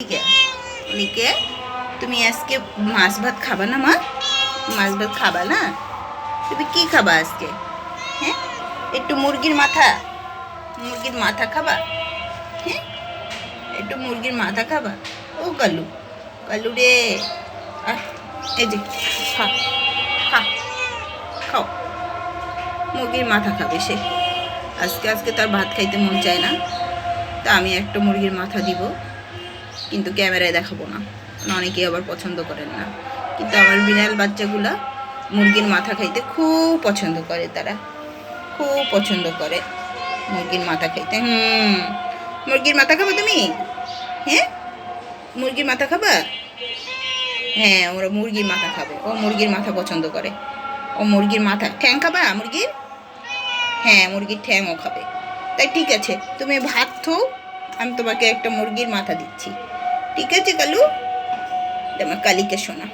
উনিকে উনিকে তুমি আজকে মাছ ভাত খাবা না মা মাছ ভাত খাবা না তুমি কি খাবা আজকে হ্যাঁ একটু মুরগির মাথা মুরগির মাথা খাবা হ্যাঁ একটু মুরগির মাথা খাবা ও কালু কালু রে এই যে খা খা খাও মুরগির মাথা খাবে সে আজকে আজকে তার ভাত খাইতে মন চায় না তা আমি একটা মুরগির মাথা দিব কিন্তু ক্যামেরায় দেখাবো না। অনেকেই আবার পছন্দ করেন না। কিন্তু আমার বিড়াল বাচ্চাগুলা মুরগির মাথা খাইতে খুব পছন্দ করে তারা। খুব পছন্দ করে মুরগির মাথা খাইতে। হুম, মুরগির মাথা খাব তুমি? হ্যাঁ? মুরগির মাথা খাবা? হ্যাঁ ওরা মুরগির মাথা খাবে। ও মুরগির মাথা পছন্দ করে। ও মুরগির মাথা ঠ্যাং খাবা মুরগির? হ্যাঁ মুরগির ঠ্যাংও খাবে। তাই ঠিক আছে, তুমি ভাত থো আমি তোমাকে একটা মুরগির মাথা দিচ্ছি। ঠিক আছে কালু? আমার কালীকে শোনা।